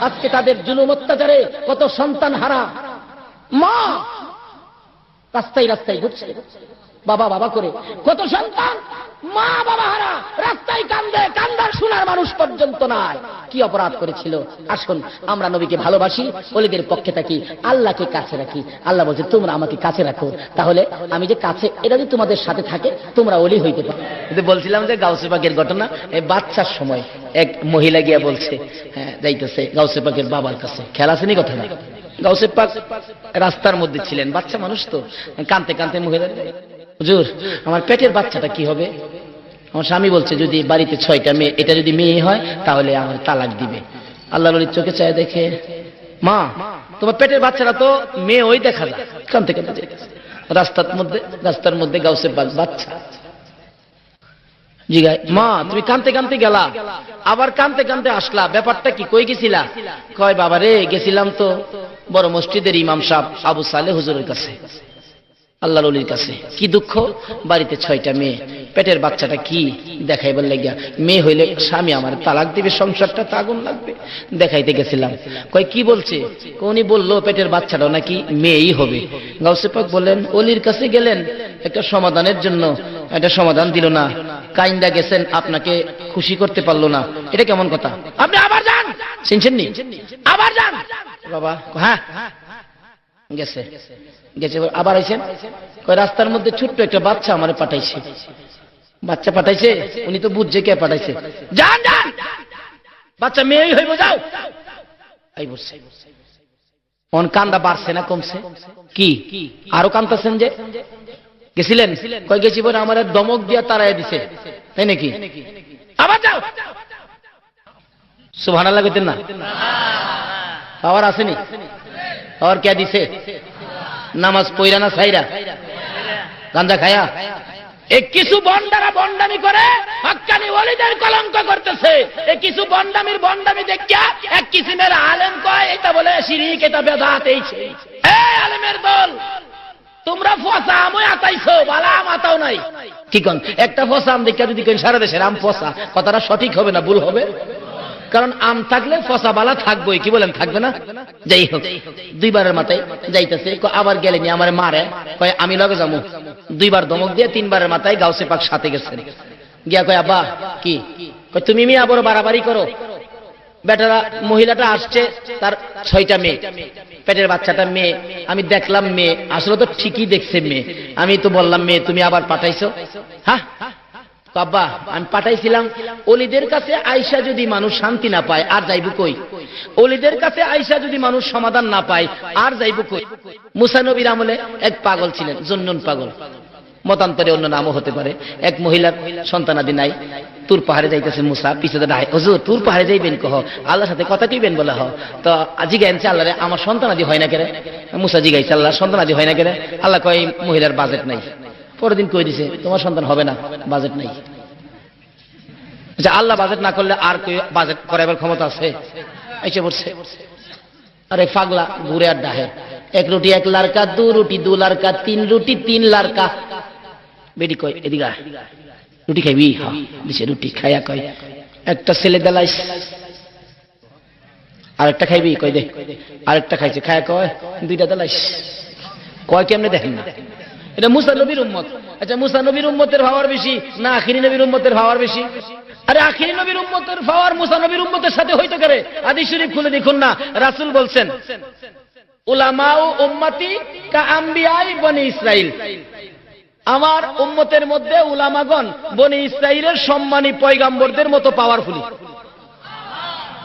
আজকে তাদের জুলুম অত্যাচারে কত সন্তান হারা। মা! রাস্তায় রাস্তায় ঘুরছে। বাবা বাবা করে। কত সন্তান? মা বাবা হারা রাস্তায় কান্দে, কান্দার শোনার মানুষ পর্যন্ত নাই। কি অপরাধ করেছিল? আসুন, আমরা নবীকে ভালোবাসি অলিদের পক্ষে থাকি, আল্লাহকে কাছে রাখি। আল্লাহ বলছে, তোমরা আমাকে কাছে রাখো। তাহলে আমি যে কাছে, এটা যদি তোমাদের সাথে থাকে, তোমরা অলি হইতে পারো। কিন্তু বলছিলাম যে গাউসে পাকের ঘটনা, এই বাচ্চার সময় এক মহিলা গিয়া বলছে হ্যাঁ যাইতেছে গাউসে পাকের বাবার কাছে। খেলা আসেনি কথা না গাউসে পাক রাস্তার মধ্যে ছিলেন, বাচ্চা মানুষ তো। কানতে কানতে মহিলা হুজুর, আমার পেটের বাচ্চাটা কি হবে? আমার স্বামী বলছে, যদি বাড়িতে ছয়টা মেয়ে, এটা যদি মেয়ে হয়, তাহলে আমার তালাক দিবে। আল্লাহ নবীর চোখে চায় দেখে, মা, তোমার পেটের বাচ্চারা তো মেয়ে ওই দেখা যায়। কানতে কানতে। রাস্তার মধ্যে রাস্তার মধ্যে গাউসে পাক বাচ্চা মা, তুমি কানতে কানতে গেলা, আবার কানতে কানতে আসলা, ব্যাপারটা কি, কই গেছিলা? কয় বাবা রে গেছিলাম তো বড় মসজিদের ইমাম সাহেব আবু সালে হুজুরের কাছে। আল্লাহ রলির কাছে। কি দুঃখ? বাড়িতে ছয়টা মেয়ে। পেটের বাচ্চাটা কি? দেখাইবার লাগিয়া মেয়ে হইলে স্বামী আমার তালাক দিবে, সংসারটা তো আগুন লাগবে। দেখাইতে গেছিলাম। কয়, কি বলছে? উনি বলল, পেটের বাচ্চাটা নাকি মেয়েই হবে। গাউসে পাক বললেন, অলির কাছে গেলেন। একটা সমাধানের জন্য। একটা সমাধান দিল না। কাইন্দা গেছেন, আপনাকে খুশি করতে পারল না। এটা কেমন কথা? আপনি আবার যান! শুনছেন নি? আবার যান! বাবা হ্যাঁ। গেছে। গেছে। আবার আইছেন কয়, রাস্তার মধ্যে ছোট্ট একটা বাচ্চা আমারে পাঠাইছে। বাচ্চা পাঠাইছে? উনি তো বুঝছে কে পাঠাইছে। যান যান! বাচ্চা মেয়েই হইব, যাও! এই কান্দা বাড়ছে না, কমছে? কি? আরও কান্দাছেন যে? গেছিলেন? কয়, গেছি বলে আমার দমক দিয়া তারাই দিছে। তাই নাকি? আবার যাও! সুবহানাল্লাহ কইতেন না? পাওয়ার আসেনি? পাওয়ার কে দিছে? নামাজ পইরা না সাইরা গান্দা খায়া? এ কিছু বন্ডারা বন্ডামি করে হক্কানি ওলিদের কলঙ্ক করতেছে। এ কিছু বন্ডামির বন্ডামি দেখিয়া এক কিসিমের আলেম কয়, এটা বলে শিরিক, এটা বেদাত, এই আলেমের দল, তোমরা ফসা আমই আতাইছো, বালা আম আতাও নাই। কি কন? একটা ফসা আম দেখিয়া যদি সারা দেশের আম ফসা, কথাটা সঠিক হবে না ভুল হবে? কারণ আম থাকলে ফসা বালা থাকবোই, কি বলেন, থাকবে না? যাই হোক, দুইবারের মাথায় যাইতেছে আবার গেলেনি আমার মারে, কয়, আমি লগে যাব দুইবার ধমক দিয়ে তিনবারের মাথায় গাউসে পাক সাথে গেছেন গিয়া কয়, আব্বা, কি? তুমি মেয়ে আবার বাড়াবাড়ি করো। বেটারা, মহিলাটা আসছে, তার ছয়টা মেয়ে। পেটের বাচ্চাটা মেয়ে। আমি দেখলাম মেয়ে। আসলে তো ঠিকই দেখছে মেয়ে। আমি তো বললাম, মেয়ে, তুমি আবার পাঠাইছো? হ্যাঁ? বাবা আমি পাঠাইছিলাম, অলিদের কাছে আইসা যদি মানুষ শান্তি না পায়, আর যাইব কই? অলিদের কাছে আইসা যদি মানুষ সমাধান না পায়, আর যাইব কই? মুসানবীর আমলে এক পাগল ছিলেন, জন্নুন পাগল। মতান্তরে অন্য নামও হতে পারে। এক মহিলার সন্তানাদি নাই। তুর পাহাড়ে যাইতেছে মুসা পিছনে ডাই হুজুর, তুর পাহাড়ে যাইবেন কহ? আল্লাহর সাথে কথা কইবেন বলে হ। তো জিগাইছে আল্লাহ রে আমার সন্তানাদি হয় না কেরে? মুসা জিগাইছে আল্লাহ সন্তানাদি হয় না কেরে? আল্লাহ কয়, মহিলার বাজেট নাই। পরের দিন কই দিছে? তোমার সন্তান হবে না বাজেট নাই। আচ্ছা আল্লাহ বাজেট না করলে আর কেউ বাজেট করাবার ক্ষমতা আছে? এসে পড়ছে। আরে পাগলা, ঘুরে আর ডাহে। এক রুটি, এক লারকা, দু রুটি, দু লারকা, তিন রুটি, তিন লারকা। বেডি কয়, এদিকে। রুটি খাইবি? হ্যাঁ দিছে, রুটি খাইয়া কয়। একটা ছেলে দেলাইস। আরেকটা খাইবি? কয়, দে। আরেকটা খাইছে খায়া কয়, দুইটা দেলাইস। কয়, কেমনে দেখেন না? এটা মুসা নবীর উম্মত। আচ্ছা মুসা নবীর উম্মতের ভাবার বেশি না আখিরি নবীর উম্মতের ভাবার বেশি? আরে, আখিরি নবীর উম্মতের ভাবার মুসা নবীর উম্মতের সাথে হইতে পারে আদি শরীফ খুলে দেখুন না, রাসূল বলছেন, উলামাউ উম্মতি কা আম্বিয়াই বনি ইসরাইল আমার উম্মতের মধ্যে উলামাগণ বনি ইসরাইলের সম্মানী পয়গাম্বরদের মতো পাওয়ারফুলি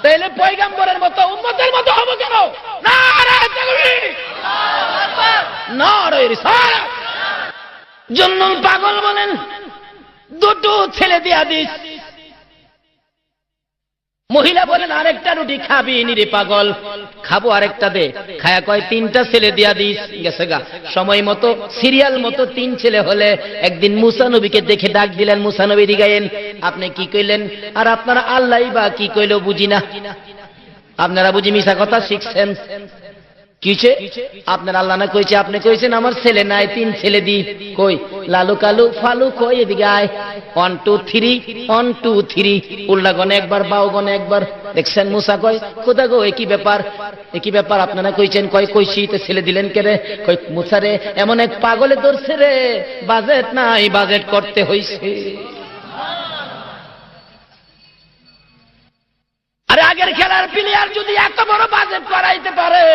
তাইলে পয়গাম্বরের মতো, উম্মতের মতো হব কেন? নারায়ে তাকবীর! নারায়ে রিসালাত! জন্য পাগল বলেন, দুটো ছেলে দিয়া দিস। মহিলা বলেন, আরেকটা রুটি খাবি নিরে পাগল। খাব আরেকটা দে। খায়া কয়, তিনটা ছেলে দিয়া দিস। গেছে গা। সময় মতো, সিরিয়াল মতো তিন ছেলে হলে একদিন মুসা নবীকে দেখে ডাক দিলেন, মুসা নবী দিগাইন আপনি কি কইলেন? আর আপনারা আল্লাহ বা কি কইলো বুঝি না। আপনারা বুঝি মিশা কথা শিখছেন। কিছে আপনার আল্লাহ না কইছে, আপনি কইছেন, আমার ছেলে নাই, তিন ছেলে দি। কই? লালু কালু, ফালু কই এদিকে আয়। One two three one two three উল্লা গনে একবার বাউ গনে একবার। দেখছেন মুসা কয়, খোদা গো একই ব্যাপার? একই ব্যাপার? আপনারা কইছেন, কয় কইছি তো ছেলে দিলেন কে রে? কই, মুসা রে, এমন এক পাগলে ধরছে রে। বাজেট নাই, বাজেট করতে হইছে। আগের খেলার প্লেয়ার যদি এত বড় বাজেট করাইতে পারে,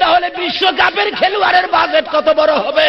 তাহলে বিশ্বকাপের খেলোয়াড়ের বাজেট কত বড় হবে?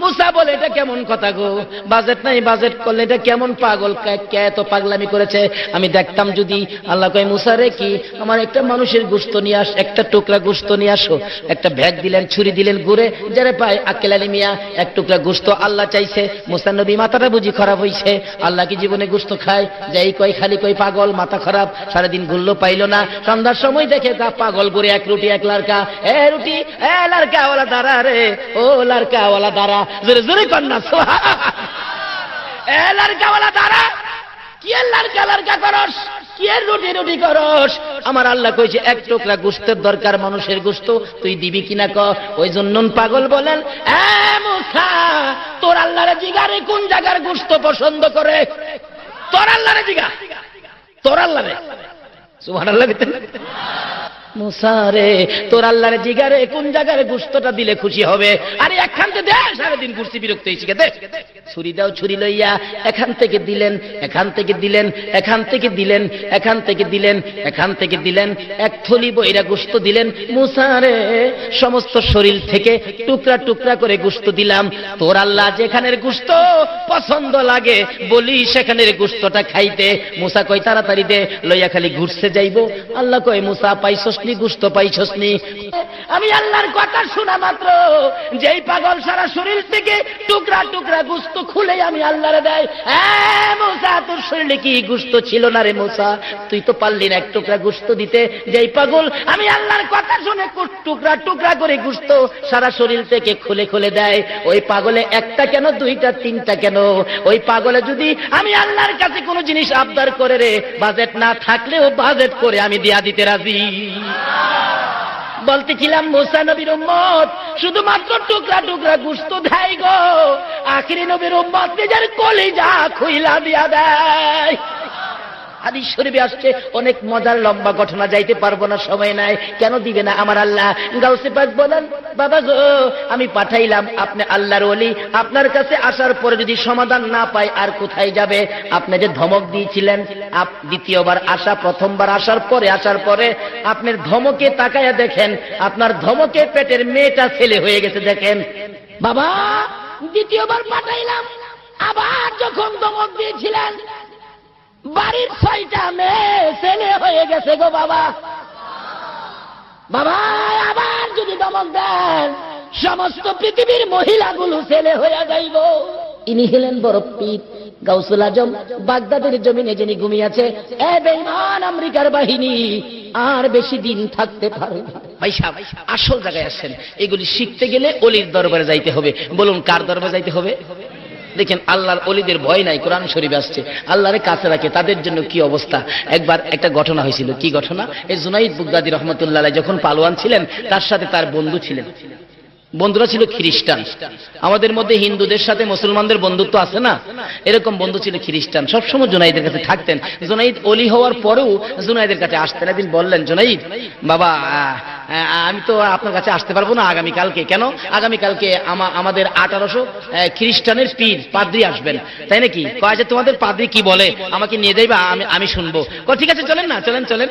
মুসা বলে, এটা কেমন কথা গো? বাজেট নাই, বাজেট করলে এটা কেমন পাগল? কে- এত পাগলামি করেছে? আমি দেখতাম যদি আল্লাহ কয়, মুসা রে কি? আমার একটা মানুষের গুস্ত নিয়ে আস, একটা টুকরা গুস্ত নিয়ে আসো। একটা ভ্যাগ দিলেন, ছুরি দিলেন ঘুরে যারা পায়, আকেল আলী মিয়া, এক টুকরা গুস্ত আল্লাহ চাইছে। মুসা নবী মাথাটা বুঝি খারাপ হইছে। আল্লাহ কি জীবনে গুস্ত খায়? যাই কয়, খালি কয়, পাগল, মাথা খারাপ। সারাদিন ঘুরলো পাইলো না। সন্ধ্যার সময় দেখে তা পাগল করে এক রুটি, এক লারকা এ রুটি, এ লারকা ওলা দাঁড়া রে, ও লারকা ওলা দাঁড়া জোরে জোরে কন্যা সোহা। এ লারকা ওলা দাঁড়া কি এর লারকা লারকা করস রুটি রুটি করস? আমার আল্লাহ কইছে, এক টুকরা গুস্তের দরকার মানুষের গুস্ত, তুই দিবি কিনা ক? ওই জন্য পাগল বলেন তোর আল্লাহরে জিগারে কোন জায়গার গুস্ত পছন্দ করে? তোর আল্লাহরে জিগা, তোর আল্লাহরে। সুবহানাল্লাহ মুসারে তোর আল্লাহর জিগারে কোন জায়গায় গুস্তটা দিলে খুশি হবে? আরে একখান থেকে দে, সারাদিন ঘুরছি বিরক্ত হয়েছি দে। ছুরি দাও ছুরি লইয়া, এখান থেকে দিলেন, এখান থেকে দিলেন, এখান থেকে দিলেন, এখান থেকে দিলেন, এখান থেকে দিলেন, এক থলি বইরা গুস্ত দিলেন। মুসারে সমস্ত শরীর থেকে টুকরা টুকরা করে গুস্ত দিলাম। তোর আল্লাহ যেখানের গুস্ত পছন্দ লাগে, বলি সেখানের গুস্তটা খাইতে। মুসা কই তাড়াতাড়ি দে, লইয়া খালি ঘুরছে যাইবো। আল্লাহ কয়, মুসা পাইছসনি, গুস্ত পাইছসনি। আমি আল্লাহর কথা শোনা মাত্র। যেই পাগল সারা শরীর থেকে টুকরা টুকরা গুস্ত খুলে আমি আল্লাহরে দেয়। মুসা, তোর শরীরে কি গুস্ত ছিল না রে মুসা? তুই তো পারলি না এক টুকরা গুস্ত দিতে। যেই পাগল, আমি আল্লাহর কথা শুনে টুকরা টুকরা করে গুস্ত সারা শরীর থেকে খুলে খুলে দেয়। ওই পাগলে একটা কেন, দুইটা, তিনটা কেন? ওই পাগলে যদি আমি আল্লাহর কাছে কোনো জিনিস আবদার করে রে, বাজেট না থাকলেও বাজেট করে আমি দিয়া দিতে রাজি। বলতেছিলাম, মোসা নবীর উম্মত, শুধুমাত্র টুকরা টুকরা গুস্ত দেয় গো। আখিরি নবীর উম্মত নিজের কলিজা খুইলা দিয়া দেয়। হাদিস শরীফে আসছে, অনেক মজার লম্বা ঘটনা যাইতে পারব না, সময় নাই। কেন দিবে না আমার আল্লাহ? গাউসে পাক বলেন, বাবা গো, আমি পাঠাইলাম আপনি আল্লাহর ওলি, আপনার কাছে আসার পরে যদি সমাধান না পায় আর কোথায় যাবে? আপনি যে ধমক দিয়েছিলেন দ্বিতীয়বার আসা, প্রথমবার আসার পরে আসার পরে আপনার ধমকে তাকায়া দেখেন, আপনার ধমকে পেটের মেয়েটা ছেলে হয়ে গেছে, দেখেন। বাবা, দ্বিতীয়বার পাঠাইলাম, আবার যখন ধমক দিয়েছিলেন বাড়ির ছয়টা মেয়ে, ছেলে হয়ে গেছে গো বাবা। বাবা, আবার যদি দমক দেন, সমস্ত পৃথিবীর মহিলাগুলো ছেলে হয়ে যাইব। ইনি হলেন বড় পীর, গাউসুল আজম, বাগদাদের জমিনে যিনি ঘুমিয়েছে, এ বেঈমান আমেরিকার বাহিনী, আর বেশি দিন থাকতে পারে। ভাই আসল জায়গায় আসছেন। এগুলি শিখতে গেলে অলির দরবারে যাইতে হবে। বলুন, কার দরবারে যাইতে হবে? দেখেন আল্লাহর অলিদের ভয় নাই, কোরআন শরীফ আসছে। আল্লাহরে কাছে রাখে, তাদের জন্য কি অবস্থা? একবার একটা ঘটনা হয়েছিল। কি ঘটনা? এই জুনাইদ বুগদাদি রহমতুল্লাহ যখন পালোয়ান ছিলেন, তার সাথে তার বন্ধু ছিলেন। বন্ধুরা ছিল খ্রিস্টান। আমাদের মধ্যে হিন্দুদের সাথে মুসলমানদের বন্ধুত্ব আছে না? এরকম বন্ধু ছিল খ্রিস্টান। সবসময় জুনাইদের কাছে থাকতেন। জুনাইদ অলি হওয়ার পরেও জুনাইদের কাছে আসতেন। একদিন বললেন, জুনাইদ, বাবা আমি তো আপনার কাছে আসতে পারব না আগামীকালকে। কেন? আগামীকালকে আমা- আমাদের আঠারোশো খ্রিস্টানের পীর, পাদ্রি আসবেন। তাই নাকি? কয় যে তোমাদের পাদ্রি কি বলে? আমাকে নিয়ে যাইবা, আমি আমি শুনব। ঠিক আছে, চলেন না, চলেন চলেন।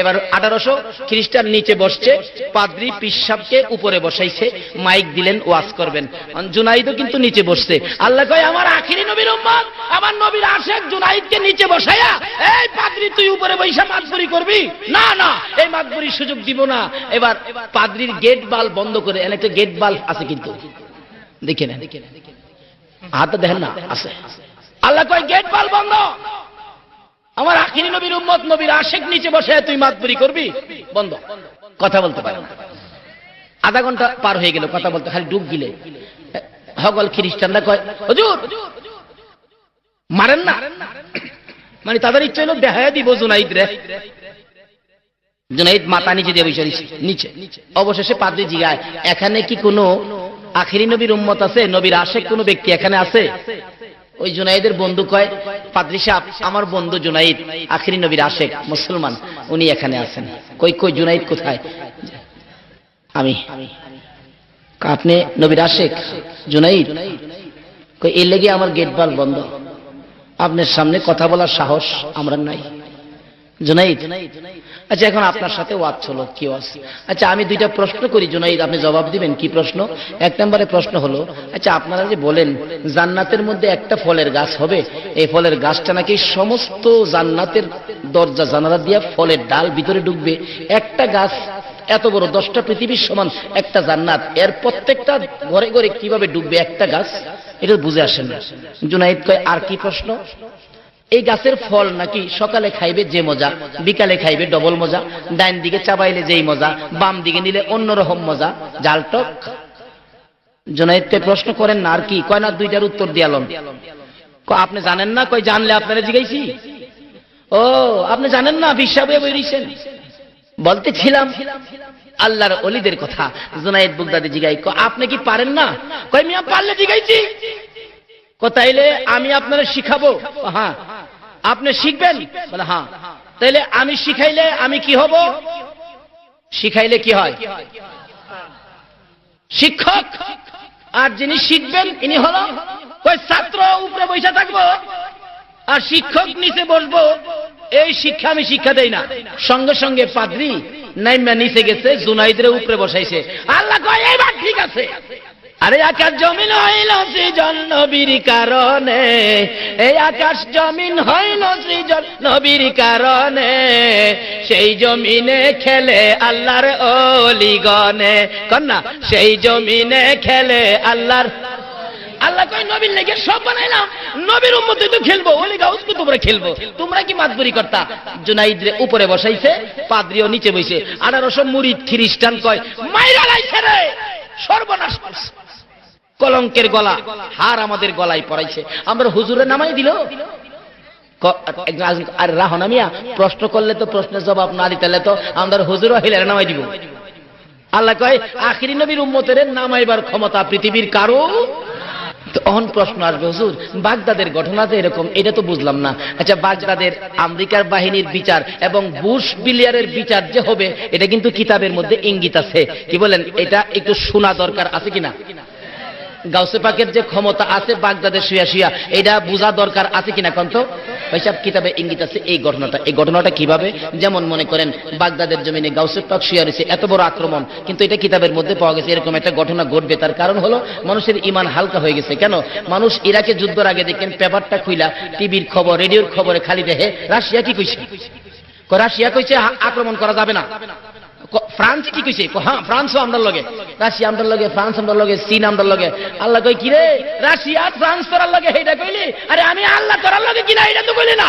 এবার আঠারোশো খ্রিস্টান নিচে বসছে, পাদ্রি পিসাবকে উপরে বসাইছে, মাইক দিলেন, ওয়াজ করবেন। জুনাইদও কিন্তু নিচে বসছে। আল্লাহ কয়, আমার আখিরি নবীর উম্মত, আমার নবীর আশেক জুনাইদকে নিচে বসাইয়া, এই পাদ্রি তুই উপরে বৈশা মাতবরি করবি? না না, এই মাতবরির সুযোগ দিব না। এবার পাদ্রির গেট বাল বন্ধ করে, এনে একটা গেট বাল আছে কিন্তু। দেখে নেন। হাতটা দেখেন না, আছে। আল্লাহ কয় গেট বাল বন্ধ। আমার আখিরি নবীর উম্মত, নবীর আশেক নিচে বসে, তুই মাতবরি করবি? বন্ধ। কথা বলতে পারে আধা ঘণ্টা পার হয়ে গেল, কথা বলতে, খালি ডুব গিলে। হগল খ্রিস্টানরা কয়, হুজুর, মারেন না? মানে তাদের ইচ্ছা হলো দেখায় দিব জুনাইদ রে। জুনাইদ মাথা নিচে দিয়ে বসে নিচে। অবশেষে পাদ্রি জিগায়, এখানে কি কোনো আখিরি নবীর উম্মত আছে? নবীর আশেক কোনো ব্যক্তি এখানে আছে? ওই জুনাইদের বন্ধু কয়, পাদ্রি সাহ আমার বন্ধু জুনাইদ, আখিরি নবীর আশেখ মুসলমান, উনি এখানে আছেন। কই কই, জুনাইদ কোথায়? আমি। আপনি নবীর আশেখ জুনাইদ? কই এর লেগে আমার গেট বাল বন্ধ। আপনার সামনে কথা বলার সাহস আমরা নাই। জুনাইদ। আচ্ছা এখন আপনার সাথে ওয়াজ হলো, কি ওয়াজ? আচ্ছা আমি দুইটা প্রশ্ন করি, জুনাইদ, আপনি জবাব দিবেন, কি প্রশ্ন? এক নম্বরে প্রশ্ন হলো আচ্ছা আপনারা যে বলেন, জান্নাতের মধ্যে একটা ফলের গাছ হবে, এই ফলের গাছটা নাকি সমস্ত জান্নাতের দরজা জানালা দিয়ে ফলের ডাল ভিতরে ঢুকবে? একটা গাছ এত বড়, দশটা পৃথিবীর সমান একটা জান্নাত, এর প্রত্যেকটা ঘরে ঘরে কীভাবে ডুববে একটা গাছ? এটা বুঝে আসেন জুনাইদ কয়, আর কি প্রশ্ন? এই গাছের ফল নাকি সকালে খাইবে যে মজা, বিকালে খাইবে ডবল মজা, ডাইন দিকে চাবাইলে যেই মজা, বাম দিকে নিলে অন্যরকম মজা। জালটক জোনাইদকে প্রশ্ন করেন না আর কি? কয় না, দুইটার উত্তর দিয়ালম আপনি জানেন না? কয়, জানলে আপনারা জিগাইছি। ও, আপনি জানেন না? বিশ্বাবে বেরিয়েছেন বলতেছিলাম, আল্লাহর অলিদের কথা। জুনাইদ বুগদাদি জিগাই আপনি কি পারেন না? কয়, মিয়া, পারলে জিগাইছি। কোথাইলে আমি আপনারা শিখাবো। হ্যাঁ। আপনি শিখবেন? বলে হ্যাঁ। তাইলে আমি শিখাইলে আমি কি হব? শিখাইলে কি হয়? শিক্ষক, আর যিনি শিখবেন, ইনি হল ওই ছাত্র উপরে বৈশা থাকব, আর শিক্ষক নিচে বসবো। এই শিক্ষা আমি শিক্ষা দেই না। সঙ্গে সঙ্গে পাদ্রি নাইমা নিচে গেছে, জুনাইদের উপরে বসাইছে। আল্লাহ কয় ঠিক আছে। আরে আকাশ জমিন হইল সৃজন নবীর কারণে। এই আকাশ জমিন হইল সৃজন নবীর কারণে। সেই জমিনে খেলে আল্লাহর অলিগনে কন্যা, সেই জমিনে খেলে আল্লাহর আল্লাহ কই নবীর লেগে সব বানাইলাম। নবীর উম্মতে তো খেলব। ওলি গাউসকে তোমরা খেলব। তোমরা কি মাতবরি করতা? জুনাইদ রে উপরে বসাইছে, পাদ্রিও নিচে বইছে আঠারোশো মুরিদ খ্রিস্টান কয়, মাইরা লাইছে রে! সর্বনাশ করছে কলঙ্কের গলা, হার আমাদের গলায় পড়াইছে। আমরা হুজুরে নামাই দিল। আর রাহনা প্রশ্ন করলে তো প্রশ্নের জবাব না দিতে তো আমরা হুজুর হইলে নামাই দিব। আল্লাহ কয়, আখিরি নবীর উম্মতের নামাইবার ক্ষমতা পৃথিবীর কারও? তো অহন প্রশ্ন আসবে, হুজুর, বাগদাদের ঘটনা যে এরকম, এটা তো বুঝলাম না। আচ্ছা বাগদাদের আমেরিকার বাহিনীর বিচার এবং বুশ বিলিয়ারের বিচার যে হবে, এটা কিন্তু কিতাবের মধ্যে ইঙ্গিত আছে। কি বলেন, এটা একটু শোনা দরকার আছে কিনা? গাউসে পাকের যে ক্ষমতা আছে বাগদাদের শুয়া শুয়া, এটা বোঝা দরকার আছে কিনা কন্ত? ওইসব কিতাবে ইঙ্গিত আছে এই ঘটনাটা। এই ঘটনাটা কীভাবে? যেমন মনে করেন, বাগদাদের জমিনে গাউসে পাক শুয়া রয়েছে, এত বড় আক্রমণ। কিন্তু এটা কিতাবের মধ্যে পাওয়া গেছে, এরকম একটা ঘটনা ঘটবে। তার কারণ হলো, মানুষের ইমান হালকা হয়ে গেছে। কেন? মানুষ ইরাকে যুদ্ধের আগে দেখেন, পেপারটা খুইলা, টিভির খবর, রেডিওর খবরে খালি দেখে রাশিয়া কি কইছে? রাশিয়া কইছে আক্রমণ করা যাবে না। ফ্রান্স কি কইছে? হ্যাঁ ফ্রান্সও আমরা লগে। রাশিয়া আমরা লগে, ফ্রান্স আমরা লগে, চীন আমরা লগে। আল্লাহ কই কি রে রাশিয়া ফ্রান্স তোরার লগে এইটা কইলি? আরে আমি আল্লাহ তোরার লগে কিনা এটা তো কইলি না।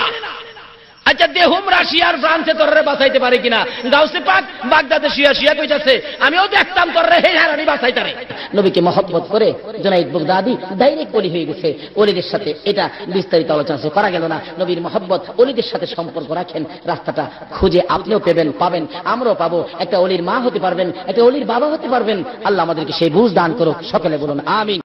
আচ্ছা দেহুম রাশিয়ার ফ্রান্সে তোরে বাঁচাইতে পারে কিনা? গাউসে পাক বাগদাদে শুয়া শুয়া কইতাছে, আমিও দেখতাম তোরে হে হারানি বাঁচাইতারে। নবীকে মহব্বত করে জনাইদ বুগদাদি ডাইরেক্ট ওলি হয়ে গেছে। ওলিদের সাথে এটা বিস্তারিত আলোচনা করা গেল না। নবীর মহব্বত ওলিদের সাথে সম্পর্ক রাখেন। রাস্তাটা খুঁজে আপনিও পেবেন, পাবেন, আমরাও পাবো। একটা অলির মা হতে পারবেন, একটা অলির বাবা হতে পারবেন। আল্লাহ আমাদেরকে সেই বুঝ দান করুক, সকলে বলুন, আমিন।